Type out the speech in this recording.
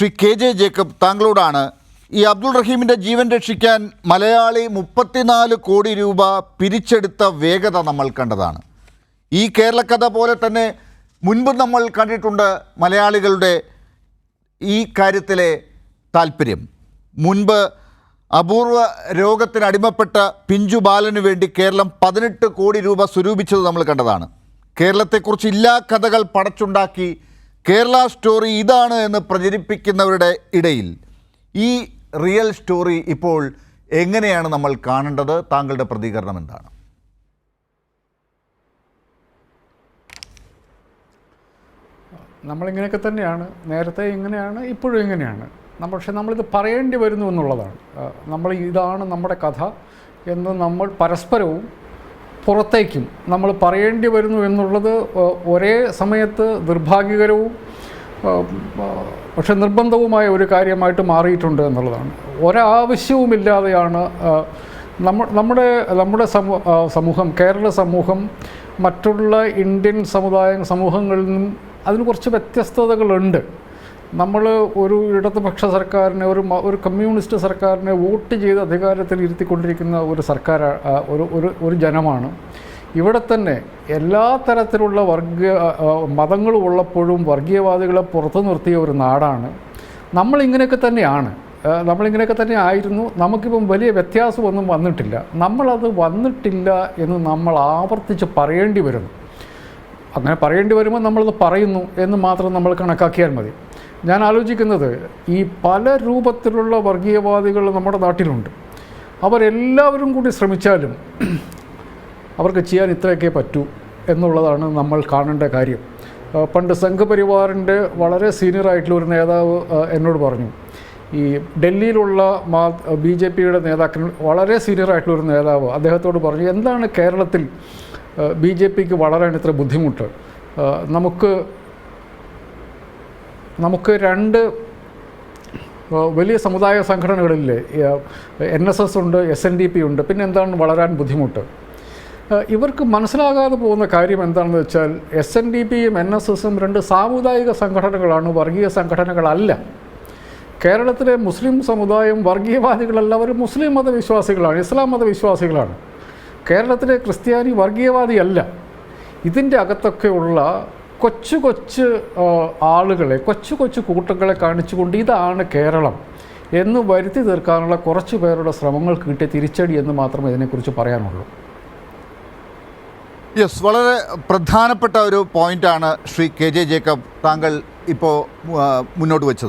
Shri K J Jacob താങ്കളോടാണ് ഈ അബ്ദുൾ റഹീമിന്റെ ജീവൻ രക്ഷിക്കാൻ മലയാളി മുപ്പത്തിനാല് കോടി രൂപ പിരിച്ചെടുത്ത വേഗത നമ്മൾ കണ്ടതാണ്. ഈ കേരളക്കഥ പോലെ തന്നെ മുൻപ് നമ്മൾ കണ്ടിട്ടുണ്ട് മലയാളികളുടെ ഈ കാര്യത്തിലെ താല്പര്യം. മുൻപ് അപൂർവ രോഗത്തിന് അടിമപ്പെട്ട പിഞ്ചു ബാലന് വേണ്ടി കേരളം പതിനെട്ട് കോടി രൂപ സ്വരൂപിച്ചത് നമ്മൾ കണ്ടതാണ്. കേരളത്തെക്കുറിച്ച് ഇല്ലാ കഥകൾ പടച്ചുണ്ടാക്കി കേരള സ്റ്റോറി ഇതാണ് എന്ന് പ്രചരിപ്പിക്കുന്നവരുടെ ഇടയിൽ ഈ റിയൽ സ്റ്റോറി ഇപ്പോൾ എങ്ങനെയാണ് നമ്മൾ കാണേണ്ടത്? താങ്കളുടെ പ്രതികരണം എന്താണ്? നമ്മളിങ്ങനെയൊക്കെ തന്നെയാണ്. നേരത്തെ ഇങ്ങനെയാണ് ഇപ്പോഴും ഇങ്ങനെയാണ്. നമ്മൾ പക്ഷെ നമ്മളിത് പറയേണ്ടി വരുന്നു എന്നുള്ളതാണ്. നമ്മൾ ഇതാണ് നമ്മുടെ കഥ എന്ന് നമ്മൾ പരസ്പരവും പുറത്തേക്കും. നമ്മൾ പറയേണ്ടി വരുന്നു എന്നുള്ളത് ഒരേ സമയത്ത് നിർഭാഗ്യകരവും പക്ഷെ നിർബന്ധവുമായ ഒരു കാര്യമായിട്ട് മാറിയിട്ടുണ്ട് എന്നുള്ളതാണ്. ഒരാവശ്യവുമില്ലാതെയാണ് നമ്മ നമ്മുടെ നമ്മുടെ സമൂ സമൂഹം കേരള സമൂഹം മറ്റുള്ള ഇന്ത്യൻ സമുദായ സമൂഹങ്ങളിൽ നിന്നും അതിന് കുറച്ച് വ്യത്യസ്തതകളുണ്ട്. നമ്മൾ ഒരു ഇടതുപക്ഷ സർക്കാരിനെ ഒരു ഒരു കമ്മ്യൂണിസ്റ്റ് സർക്കാരിനെ വോട്ട് ചെയ്ത് അധികാരത്തിൽ ഇരുത്തിക്കൊണ്ടിരിക്കുന്ന ഒരു സർക്കാർ ഒരു ഒരു ഒരു ജനമാണ്. ഇവിടെ തന്നെ എല്ലാ തരത്തിലുള്ള വർഗീയ മതങ്ങളും ഉള്ളപ്പോഴും വർഗീയവാദികളെ പുറത്തു നിർത്തിയ ഒരു നാടാണ്. നമ്മളിങ്ങനെയൊക്കെ തന്നെയാണ്. നമ്മളിങ്ങനെയൊക്കെ തന്നെ ആയിരുന്നു. നമുക്കിപ്പം വലിയ വ്യത്യാസമൊന്നും വന്നിട്ടില്ല. നമ്മളത് വന്നിട്ടില്ല എന്ന് നമ്മൾ ആവർത്തിച്ച് പറയേണ്ടി വരുന്നു. അങ്ങനെ പറയേണ്ടി വരുമ്പോൾ നമ്മളത് പറയുന്നു എന്ന് മാത്രം നമ്മൾ കണക്കാക്കിയാൽ മതി. ഞാൻ ആലോചിക്കുന്നത് ഈ പല രൂപത്തിലുള്ള വർഗീയവാദികൾ നമ്മുടെ നാട്ടിലുണ്ട്. അവരെല്ലാവരും കൂടി ശ്രമിച്ചാലും അവർക്ക് ചെയ്യാൻ ഇത്രയൊക്കെ പറ്റൂ എന്നുള്ളതാണ് നമ്മൾ കാണേണ്ട കാര്യം. പണ്ട് സംഘപരിവാറിന്റെ വളരെ സീനിയറായിട്ടുള്ള ഒരു നേതാവ് എന്നോട് പറഞ്ഞു ഈ ഡൽഹിയിലുള്ള മാ ബി ജെ പിയുടെ നേതാക്കൾ വളരെ സീനിയർ ആയിട്ടുള്ള ഒരു നേതാവ് അദ്ദേഹത്തോട് പറഞ്ഞു എന്താണ് കേരളത്തിൽ ബി ജെ പിക്ക് വളരാൻ ഇത്ര ബുദ്ധിമുട്ട്? നമുക്ക് നമുക്ക് രണ്ട് വലിയ സമുദായ സംഘടനകളില്ലേ? എൻ എസ് എസ് ഉണ്ട് എസ് എൻ ഡി പി ഉണ്ട്. പിന്നെ എന്താണ് വളരാൻ ബുദ്ധിമുട്ട്? ഇവർക്ക് മനസ്സിലാകാതെ പോകുന്ന കാര്യം എന്താണെന്ന് വെച്ചാൽ എസ് എൻ ഡി പിയും എൻ എസ് എസും രണ്ട് സാമുദായിക സംഘടനകളാണ് വർഗീയ സംഘടനകളല്ല. കേരളത്തിലെ മുസ്ലിം സമുദായം വർഗീയവാദികളല്ല അവർ മുസ്ലിം മതവിശ്വാസികളാണ് ഇസ്ലാം മതവിശ്വാസികളാണ്. കേരളത്തിലെ ക്രിസ്ത്യാനി വർഗീയവാദിയല്ല. ഇതിന്റെ അകത്തൊക്കെയുള്ള കൊച്ചു കൊച്ചു ആളുകളെ കൊച്ചു കൊച്ചു കൂട്ടങ്ങളെ കാണിച്ചുകൊണ്ട് ഇതാണ് കേരളം എന്ന് വരുത്തി തീർക്കാനുള്ള കുറച്ച് പേരുടെ ശ്രമങ്ങൾക്ക് കിട്ടിയ തിരിച്ചടി എന്ന് മാത്രമേ ഇതിനെക്കുറിച്ച് പറയാനുള്ളൂ. യെസ് വളരെ പ്രധാനപ്പെട്ട ഒരു പോയിന്റാണ് ശ്രീ കെ ജെ ജേക്കബ് താങ്കൾ ഇപ്പോൾ മുന്നോട്ട് വെച്ചത്.